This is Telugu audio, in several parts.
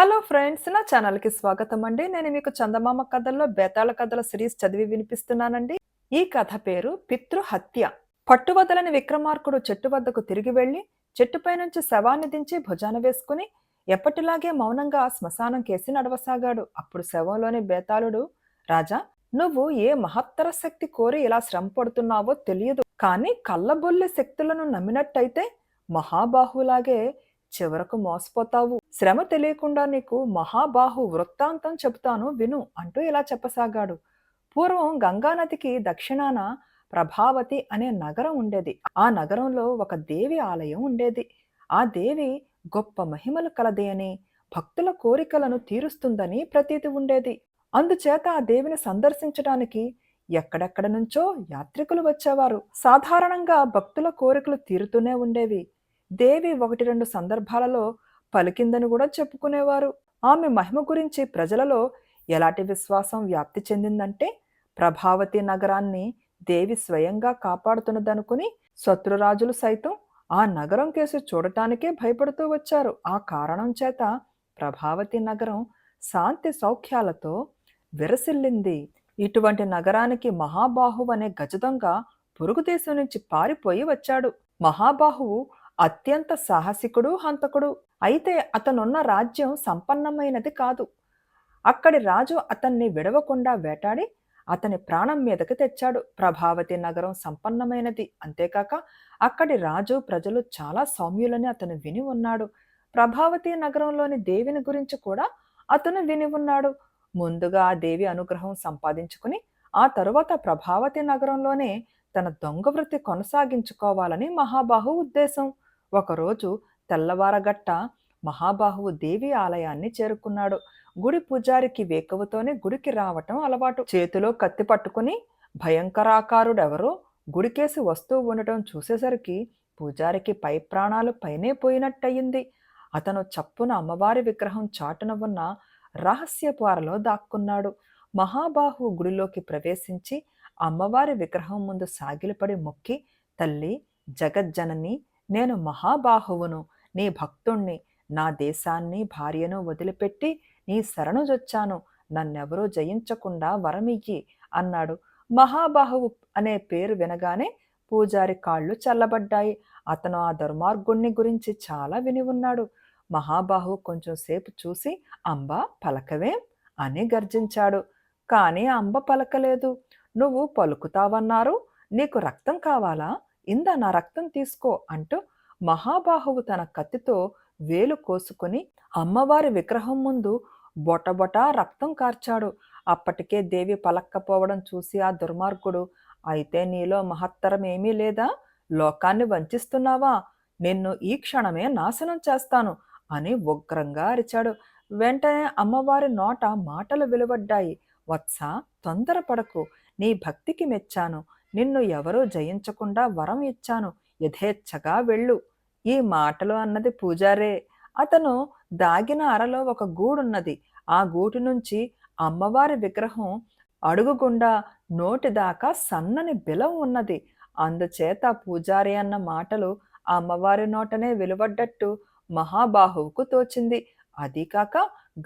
హలో ఫ్రెండ్స్ నా ఛానల్కి స్వాగతం అండి. నేను మీకు చందమామ కథల్లో బేతాళ కథల సిరీస్ చదివి వినిపిస్తున్నానండి. ఈ కథ పేరు పితృహత్య. పట్టువదలని విక్రమార్కుడు చెట్టు వద్దకు తిరిగి వెళ్ళి చెట్టుపై నుంచి శవాన్ని దించి భుజాన వేసుకుని ఎప్పటిలాగే మౌనంగా శ్మశానం కేసి నడవసాగాడు. అప్పుడు శవంలోని బేతాళుడు రాజా నువ్వు ఏ మహత్తర శక్తి కోరి ఇలా శ్రమ పడుతున్నావో తెలియదు. కానీ కళ్ళబొల్లి శక్తులను నమ్మినట్టయితే మహాబాహులాగే చివరకు మోసపోతావు. శ్రమ తెలియకుండా నీకు మహాబాహు వృత్తాంతం చెబుతాను విను అంటూ ఇలా చెప్పసాగాడు. పూర్వం గంగానదికి దక్షిణాన ప్రభావతి అనే నగరం ఉండేది. ఆ నగరంలో ఒక దేవి ఆలయం ఉండేది. ఆ దేవి గొప్ప మహిమలు కలది అని భక్తుల కోరికలను తీరుస్తుందని ప్రతీతి ఉండేది. అందుచేత ఆ దేవిని సందర్శించడానికి ఎక్కడెక్కడ నుంచో యాత్రికులు వచ్చేవారు. సాధారణంగా భక్తుల కోరికలు తీరుతూనే ఉండేవి. దేవి ఒకటి రెండు సందర్భాలలో పలికిందని కూడా చెప్పుకునేవారు. ఆమె మహిమ గురించి ప్రజలలో ఎలాంటి విశ్వాసం వ్యాప్తి చెందిందంటే ప్రభావతి నగరాన్ని దేవి స్వయంగా కాపాడుతున్నదనుకుని శత్రురాజులు సైతం ఆ నగరం కేసు చూడటానికే భయపడుతూ వచ్చారు. ఆ కారణం చేత ప్రభావతి నగరం శాంతి సౌఖ్యాలతో విరసిల్లింది. ఇటువంటి నగరానికి మహాబాహువు అనే గజదొంగ పొరుగు దేశం నుంచి పారిపోయి వచ్చాడు. మహాబాహువు అత్యంత సాహసికుడు హంతకుడు. అయితే అతనున్న రాజ్యం సంపన్నమైనది కాదు. అక్కడి రాజు అతన్ని విడవకుండా వేటాడి అతని ప్రాణం మీదకి తెచ్చాడు. ప్రభావతి నగరం సంపన్నమైనది. అంతేకాక అక్కడి రాజు ప్రజలు చాలా సౌమ్యులని అతను విని ఉన్నాడు. ప్రభావతి నగరంలోని దేవిని గురించి కూడా అతను విని ఉన్నాడు. ముందుగా ఆ దేవి అనుగ్రహం సంపాదించుకుని ఆ తరువాత ప్రభావతి నగరంలోనే తన దొంగ వృత్తి కొనసాగించుకోవాలని మహాబాహు ఉద్దేశం. ఒకరోజు తెల్లవారగట్ట మహాబాహువు దేవి ఆలయాన్ని చేరుకున్నాడు. గుడి పూజారికి వేకువతోనే గుడికి రావటం అలవాటు. చేతిలో కత్తి పట్టుకుని భయంకరాకారుడెవరో గుడికేసి వస్తూ ఉండటం చూసేసరికి పూజారికి పై ప్రాణాలు పైనే పోయినట్టయింది. అతను చప్పున అమ్మవారి విగ్రహం చాటున ఉన్న రహస్యపారలో దాక్కున్నాడు. మహాబాహు గుడిలోకి ప్రవేశించి అమ్మవారి విగ్రహం ముందు సాగిలపడి మొక్కి తల్లి జగజ్జనని నేను మహాబాహువును నీ భక్తుణ్ణి నా దేశాన్ని భార్యను వదిలిపెట్టి నీ శరణుజొచ్చాను. నన్నెవరూ జయించకుండా వరమియ్యి అన్నాడు. మహాబాహువు అనే పేరు వినగానే పూజారి కాళ్ళు చల్లబడ్డాయి. అతను ఆ దుర్మార్గుణ్ణి గురించి చాలా విని ఉన్నాడు. మహాబాహు కొంచెం సేపు చూసి అంబ పలకవేం? అని గర్జించాడు. కానీ అంబ పలకలేదు. నువ్వు పలుకుతావన్నారు? నీకు రక్తం కావాలా? ఇందా నా రక్తం తీసుకో అంటూ మహాబాహువు తన కత్తితో వేలు కోసుకుని అమ్మవారి విగ్రహం ముందు బొటబొటా రక్తం కార్చాడు. అప్పటికే దేవి పలక్కపోవడం చూసి ఆ దుర్మార్గుడు అయితే నీలో మహత్తరం ఏమీ లేదా? లోకాన్ని వంచిస్తున్నావా? నిన్ను ఈ క్షణమే నాశనం చేస్తాను అని ఉగ్రంగా అరిచాడు. వెంటనే అమ్మవారి నోట మాటలు వెలువడ్డాయి. వత్స తొందరపడకు. నీ భక్తికి మెచ్చాను. నిన్ను ఎవరూ జయించకుండా వరం ఇచ్చాను. యథేచ్ఛగా వెళ్ళు. ఈ మాటలు అన్నది పూజారే. అతను దాగిన అరలో ఒక గూడున్నది. ఆ గూటి నుంచి అమ్మవారి విగ్రహం అడుగుగుండా నోటి దాకా సన్నని బిలం ఉన్నది. అందుచేత పూజారి అన్న మాటలు అమ్మవారి నోటనే వెలువడ్డట్టు మహాబాహువుకు తోచింది. అది కాక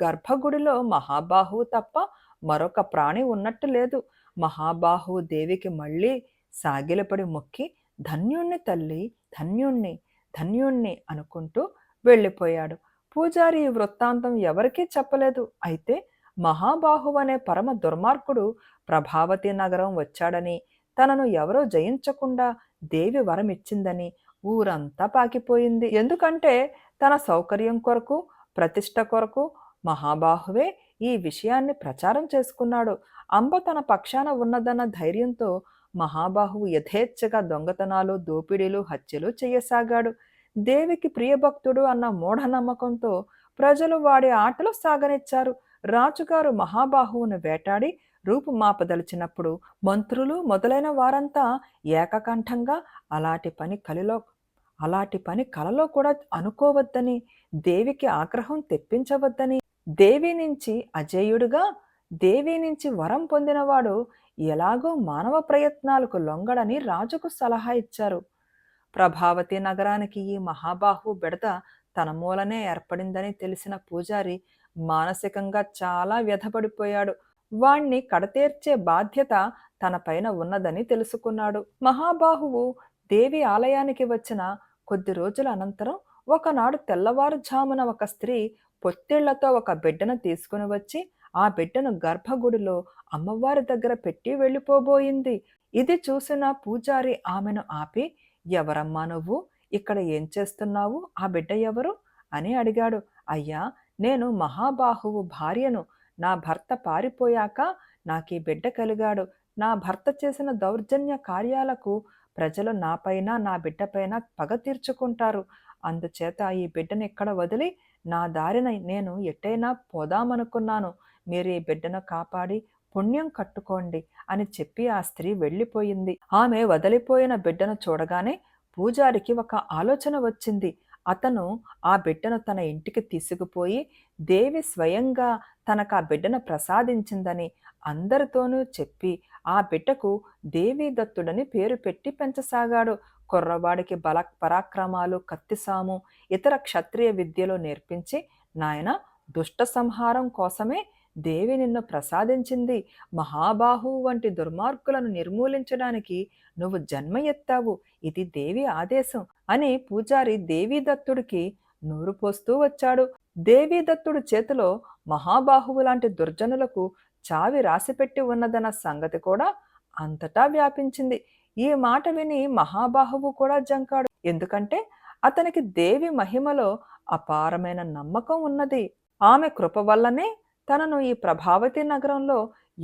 గర్భగుడిలో మహాబాహువు తప్ప మరొక ప్రాణి ఉన్నట్టు లేదు. మహాబాహువు దేవికి మళ్ళీ సాగిలపడి మొక్కి ధన్యుణ్ణి తల్లి ధన్యుణ్ణి ధన్యుణ్ణి అనుకుంటూ వెళ్ళిపోయాడు. పూజారి ఈ వృత్తాంతం ఎవరికీ చెప్పలేదు. అయితే మహాబాహు అనే పరమ దుర్మార్గుడు ప్రభావతి నగరం వచ్చాడని తనను ఎవరో జయించకుండా దేవి వరం ఇచ్చిందని ఊరంతా పాకిపోయింది. ఎందుకంటే తన సౌకర్యం కొరకు ప్రతిష్ట కొరకు మహాబాహువే ఈ విషయాన్ని ప్రచారం చేసుకున్నాడు. అంబ తన పక్షాన ఉన్నదన్న ధైర్యంతో మహాబాహువు యథేచ్ఛగా దొంగతనాలు దోపిడీలు హత్యలు చేయసాగాడు. దేవికి ప్రియభక్తుడు అన్న మూఢనమ్మకంతో ప్రజలు వాడి ఆటలు సాగనిచ్చారు. రాజుగారు మహాబాహువును వేటాడి రూపుమాపదలిచినప్పుడు మంత్రులు మొదలైన వారంతా ఏకకంఠంగా అలాంటి పని కలిలో అలాంటి పని కలలో కూడా అనుకోవద్దని దేవికి ఆగ్రహం తెప్పించవద్దని దేవి నుంచి అజేయుడుగా దేవి నుంచి వరం పొందినవాడు ఎలాగో మానవ ప్రయత్నాలకు లొంగడని రాజుకు సలహా ఇచ్చారు. ప్రభావతి నగరానికి ఈ మహాబాహు బెడద తన మూలనే ఏర్పడిందని తెలిసిన పూజారి మానసికంగా చాలా వ్యధపడిపోయాడు. వాణ్ణి కడతేర్చే బాధ్యత తన పైన ఉన్నదని తెలుసుకున్నాడు. మహాబాహువు దేవి ఆలయానికి వచ్చిన కొద్ది రోజుల అనంతరం ఒకనాడు తెల్లవారుజామున ఒక స్త్రీ పొత్తిళ్ళతో ఒక బిడ్డను తీసుకుని వచ్చి ఆ బిడ్డను గర్భగుడిలో అమ్మవారి దగ్గర పెట్టి వెళ్ళిపోబోయింది. ఇది చూసిన పూజారి ఆమెను ఆపి ఎవరమ్మా నువ్వు? ఇక్కడ ఏం చేస్తున్నావు? ఆ బిడ్డ ఎవరు? అని అడిగాడు. అయ్యా నేను మహాబాహువు భార్యను. నా భర్త పారిపోయాక నాకీ బిడ్డ కలిగాడు. నా భర్త చేసిన దౌర్జన్య కార్యాలకు ప్రజలు నాపైన నా బిడ్డపైన పగ తీర్చుకుంటారు. అందుచేత ఈ బిడ్డను ఇక్కడ వదిలి నా దారిన నేను ఎట్టైనా పోదామనుకున్నాను. మీరు ఈ బిడ్డను కాపాడి పుణ్యం కట్టుకోండి అని చెప్పి ఆ స్త్రీ వెళ్ళిపోయింది. ఆమె వదిలిపోయిన బిడ్డను చూడగానే పూజారికి ఒక ఆలోచన వచ్చింది. అతను ఆ బిడ్డను తన ఇంటికి తీసుకుపోయి దేవి స్వయంగా తనకు ఆ బిడ్డను ప్రసాదించిందని అందరితోనూ చెప్పి ఆ బిడ్డకు దేవీ దత్తుడని పేరు పెట్టి పెంచసాగాడు. కుర్రవాడికి బల పరాక్రమాలు కత్తిసాము ఇతర క్షత్రియ విద్యలు నేర్పించి నాయన దుష్ట సంహారం కోసమే దేవి నిన్ను ప్రసాదించింది. మహాబాహు వంటి దుర్మార్గులను నిర్మూలించడానికి నువ్వు జన్మ ఎత్తావు. ఇది దేవి ఆదేశం అని పూజారి దేవీదత్తుడికి నూరు పోస్తూ వచ్చాడు. దేవీదత్తుడు చేతిలో మహాబాహువు లాంటి దుర్జనులకు చావి రాసిపెట్టి ఉన్నదన్న సంగతి కూడా అంతటా వ్యాపించింది. ఈ మాట విని మహాబాహువు కూడా జంకాడు. ఎందుకంటే అతనికి దేవి మహిమలో అపారమైన నమ్మకం ఉన్నది. ఆమె కృప వల్లనే తనను ఈ ప్రభావతి నగరంలో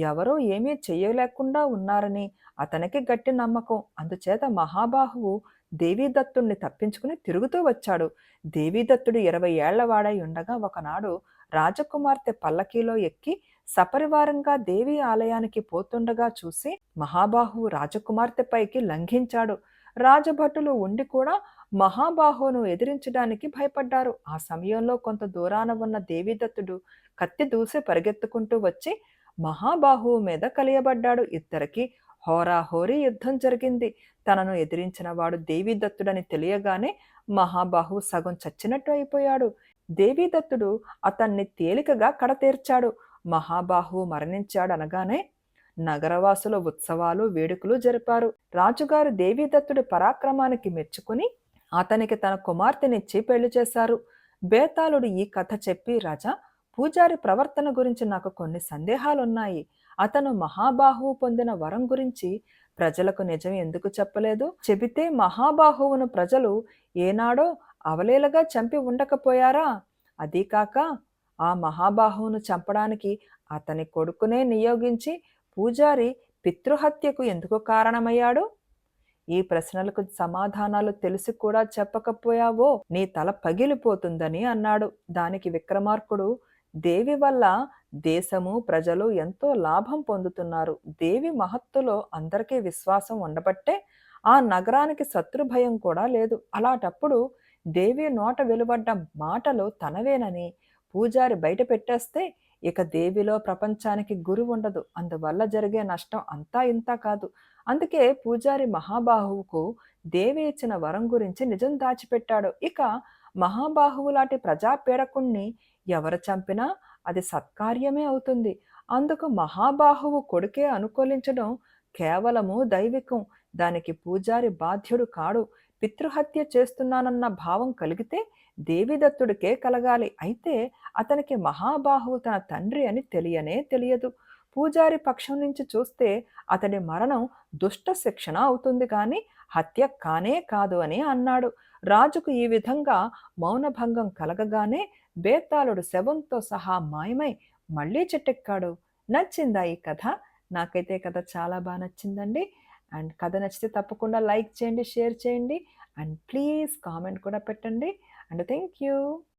ఎవరూ ఏమీ చేయలేకుండా ఉన్నారని అతనికి గట్టి నమ్మకం. అందుచేత మహాబాహువు దేవీదత్తుణ్ణి తప్పించుకుని తిరుగుతూ వచ్చాడు. దేవీదత్తుడు ఇరవై ఏళ్ళవాడై ఉండగా ఒకనాడు రాజకుమార్తె పల్లకీలో ఎక్కి సపరివారంగా దేవి ఆలయానికి పోతుండగా చూసి మహాబాహువు రాజకుమార్తెపైకి లంఘించాడు. రాజభటులు ఉండి కూడా మహాబాహువును ఎదిరించడానికి భయపడ్డారు. ఆ సమయంలో కొంత దూరాన ఉన్న దేవీదత్తుడు కత్తి దూసి పరిగెత్తుకుంటూ వచ్చి మహాబాహువు మీద కలియబడ్డాడు. ఇద్దరికి హోరాహోరీ యుద్ధం జరిగింది. తనను ఎదిరించిన వాడు దేవీదత్తుడని తెలియగానే మహాబాహువు సగం చచ్చినట్టు అయిపోయాడు. దేవీదత్తుడు అతన్ని తేలికగా కడతీర్చాడు. మహాబాహువు మరణించాడు అనగానే నగరవాసుల ఉత్సవాలు వేడుకలు జరిపారు. రాజుగారు దేవీదత్తుడి పరాక్రమానికి మెచ్చుకుని అతనికి తన కుమార్తెనిచ్చి పెళ్ళి చేశారు. బేతాళుడు ఈ కథ చెప్పి రాజా పూజారి ప్రవర్తన గురించి నాకు కొన్ని సందేహాలున్నాయి. అతను మహాబాహువు పొందిన వరం గురించి ప్రజలకు నిజం ఎందుకు చెప్పలేదు? చెబితే మహాబాహువును ప్రజలు ఏనాడో అవలేలగా చంపి ఉండకపోయారా? అదీకాక ఆ మహాబాహువును చంపడానికి అతని కొడుకునే నియోగించి పూజారి పితృహత్యకు ఎందుకు కారణమయ్యాడు? ఈ ప్రశ్నలకు సమాధానాలు తెలిసి కూడా చెప్పకపోయావో నీ తల పగిలిపోతుందని అన్నాడు. దానికి విక్రమార్కుడు దేవి వల్ల దేశము ప్రజలు ఎంతో లాభం పొందుతున్నారు. దేవి మహత్తులో అందరికీ విశ్వాసం ఉండబట్టే ఆ నగరానికి శత్రుభయం కూడా లేదు. అలాంటప్పుడు దేవి నోట వెలువడ్డ మాటలు తనవేనని పూజారి బయట పెట్టేస్తే ఇక దేవిలో ప్రపంచానికి గురి ఉండదు. అందువల్ల జరిగే నష్టం అంతా ఇంత కాదు. అందుకే పూజారి మహాబాహువుకు దేవి ఇచ్చిన వరం గురించి నిజం దాచిపెట్టాడు. ఇక మహాబాహువు లాంటి ప్రజాపీడకుణ్ణి ఎవరు చంపినా అది సత్కార్యమే అవుతుంది. అందుకు మహాబాహువు కొడుకే అనుకూలించడం కేవలము దైవికం. దానికి పూజారి బాధ్యుడు కాడు. పితృహత్య చేస్తున్నానన్న భావం కలిగితే దేవిదత్తుడికే కలగాలి. అయితే అతనికి మహాబాహువు తన తండ్రి అని తెలియనే తెలియదు. పూజారి పక్షం నుంచి చూస్తే అతడి మరణం దుష్ట శిక్షణ అవుతుంది కానీ హత్య కానే కాదు అని అన్నాడు. రాజుకు ఈ విధంగా మౌనభంగం కలగగానే బేతాళుడు శవంతో సహా మాయమై మళ్ళీ చెట్టెక్కాడు. నచ్చిందా ఈ కథ? నాకైతే కథ చాలా బాగా నచ్చిందండి. అండ్ కథ నచ్చితే తప్పకుండా లైక్ చేయండి షేర్ చేయండి. అండ్ ప్లీజ్ కామెంట్ కూడా పెట్టండి. and thank you.